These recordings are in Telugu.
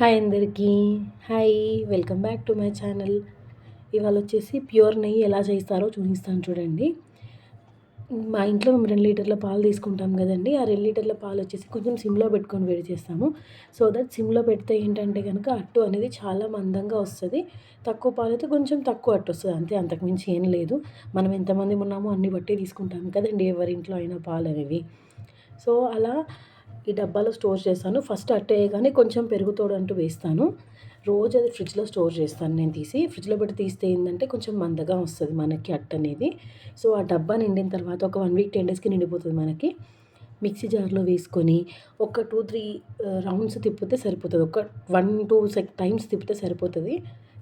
హాయ్ అందరికీ. Hi welcome back to my channel. ఇవాళ వచ్చేసి ప్యూర్ నెయ్యి ఎలా చేస్తారో చూపిస్తాను చూడండి. మా ఇంట్లో మేము రెండు లీటర్ల పాలు తీసుకుంటాం కదండి. ఆ రెండు లీటర్ల పాలు వచ్చేసి కొంచెం సిమ్లో పెట్టుకొని వేడి చేస్తాము. సో దట్ సిమ్లో పెడితే ఏంటంటే కనుక అట్టు అనేది చాలా మందంగా వస్తుంది. తక్కువ పాలు అయితే కొంచెం తక్కువ అట్టు వస్తుంది. అంతే అంతకుమించి ఏం లేదు. మనం ఎంతమంది ఉన్నామో అన్ని బట్టి తీసుకుంటాం కదండి ఎవరి ఇంట్లో అయినా పాలు అనేవి. సో అలా ఈ డబ్బాలో స్టోర్ చేస్తాను. ఫస్ట్ అట్టే కానీ కొంచెం పెరుగుతోడు అంటూ వేస్తాను. రోజు అది ఫ్రిడ్జ్లో స్టోర్ చేస్తాను నేను తీసి. ఫ్రిడ్జ్లో పెట్టి తీస్తే ఏంటంటే కొంచెం మందగా వస్తుంది మనకి అట్ట అనేది. సో ఆ డబ్బా నిండిన తర్వాత ఒక వన్ వీక్ టెన్ డేస్కి నిండిపోతుంది మనకి. మిక్సీ జార్లో వేసుకొని ఒక టూ త్రీ రౌండ్స్ తిప్పితే సరిపోతుంది. ఒక వన్ టూ సెక్ టైమ్స్ తిప్పితే సరిపోతుంది.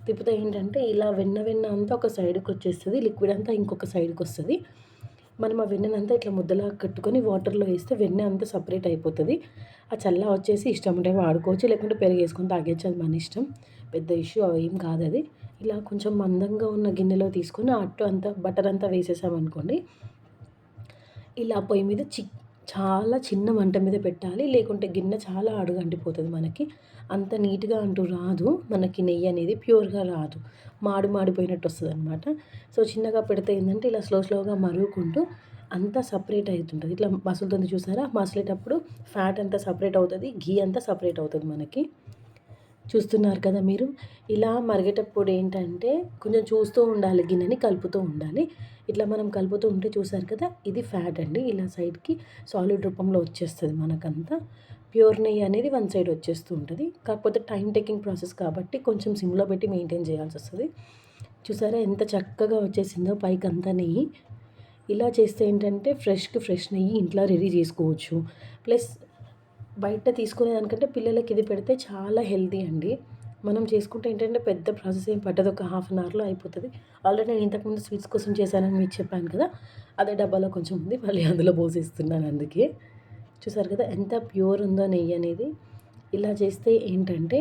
తిప్పితే ఏంటంటే ఇలా వెన్న వెన్న అంతా ఒక సైడ్కి వచ్చేస్తుంది. లిక్విడ్ అంతా ఇంకొక సైడ్కి వస్తుంది. మనం ఆ వెన్నెనంతా ఇట్లా ముద్దలా కట్టుకొని వాటర్లో వేస్తే వెన్నె అంతా సపరేట్ అయిపోతుంది. ఆ చల్ల వచ్చేసి ఇష్టం ఉంటే వాడుకోవచ్చు లేకుంటే పెరుగు వేసుకొని అది మన ఇష్టం. పెద్ద ఇష్యూ ఏం కాదు అది. ఇలా కొంచెం మందంగా ఉన్న గిన్నెలో తీసుకొని అట్టు అంతా బటర్ అంతా వేసేసామనుకోండి ఇలా పొయ్యి మీద చిక్ చాలా చిన్న మంట మీద పెట్టాలి. లేకుంటే గిన్నె చాలా అడుగంటిపోతుంది మనకి. అంత నీట్గా అంటూ రాదు. మనకి నెయ్యి అనేది ప్యూర్గా రాదు. మాడి మాడిపోయినట్టు వస్తుంది అనమాట సో చిన్నగా పెడితే ఏంటంటే ఇలా స్లో స్లోగా మరుగుకుంటూ అంతా సపరేట్ అవుతుంటుంది ఇట్లా మసులుతుంది చూసారా? మసిలేటప్పుడు ఫ్యాట్ అంతా సపరేట్ అవుతుంది. ఘీ అంతా సపరేట్ అవుతుంది మనకి. చూస్తున్నారు కదా మీరు. ఇలా మరిగేటప్పుడు ఏంటంటే కొంచెం చూస్తూ ఉండాలి గిన్నెని కలుపుతూ ఉండాలి. ఇట్లా మనం కలుపుతూ ఉంటే చూసారు కదా ఇది ఫ్యాట్ అండి. ఇలా సైడ్కి సాలిడ్ రూపంలో వచ్చేస్తుంది మనకంతా. ప్యూర్ నెయ్యి అనేది వన్ సైడ్ వచ్చేస్తూ ఉంటుంది. కాకపోతే టైం టేకింగ్ ప్రాసెస్ కాబట్టి కొంచెం సిమ్లో పెట్టి మెయింటైన్ చేయాల్సి వస్తుంది. చూసారా ఎంత చక్కగా వచ్చేసిందో పైకి అంతా నెయ్యి. ఇలా చేస్తే ఏంటంటే ఫ్రెష్కి ఫ్రెష్ నెయ్యి ఇంట్లో రెడీ చేసుకోవచ్చు. ప్లస్ బయట తీసుకునే దానికంటే పిల్లలకి ఇది పెడితే చాలా హెల్తీ అండి. మనం చేసుకుంటే ఏంటంటే పెద్ద ప్రాసెస్ ఏం పట్టదు. ఒక హాఫ్ అన్ అవర్లో అయిపోతుంది. ఆల్రెడీ నేను ఇంతకుముందు స్వీట్స్ కోసం చేశానని మీకు చెప్పాను కదా అదే డబ్బాలో కొంచెం ఉంది. మళ్ళీ అందులో పోసేస్తున్నాను అందుకే. చూసారు కదా ఎంత ప్యూర్ ఉందో నెయ్యి అనేది. ఇలా చేస్తే ఏంటంటే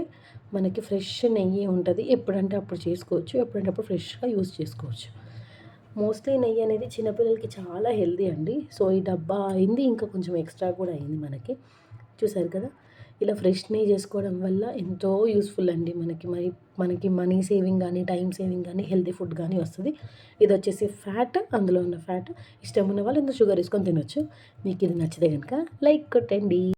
మనకి ఫ్రెష్ నెయ్యి ఉంటుంది. ఎప్పుడంటే అప్పుడు చేసుకోవచ్చు. ఎప్పుడంటే అప్పుడు ఫ్రెష్గా యూజ్ చేసుకోవచ్చు. మోస్ట్లీ నెయ్యి అనేది చిన్నపిల్లలకి చాలా హెల్దీ అండి. సో ఈ డబ్బా అయింది. ఇంకా కొంచెం ఎక్స్ట్రా కూడా అయింది మనకి. చూసారు కదా? ఇలా ఫ్రెష్ నెయ్యి చేసుకోవడం వల్ల ఎంతో యూస్ఫుల్ అండి మనకి. మరి మనకి మనీ సేవింగ్ కానీ టైం సేవింగ్ కానీ హెల్తీ ఫుడ్ కానీ వస్తుంది. ఇది వచ్చేసి ఫ్యాట్ అందులో ఉన్న ఫ్యాట్. ఇష్టం ఉన్న వాళ్ళు ఇంత షుగర్ వేసుకొని తినొచ్చు. మీకు ఇది నచ్చితే కనుక లైక్ కొట్టండి.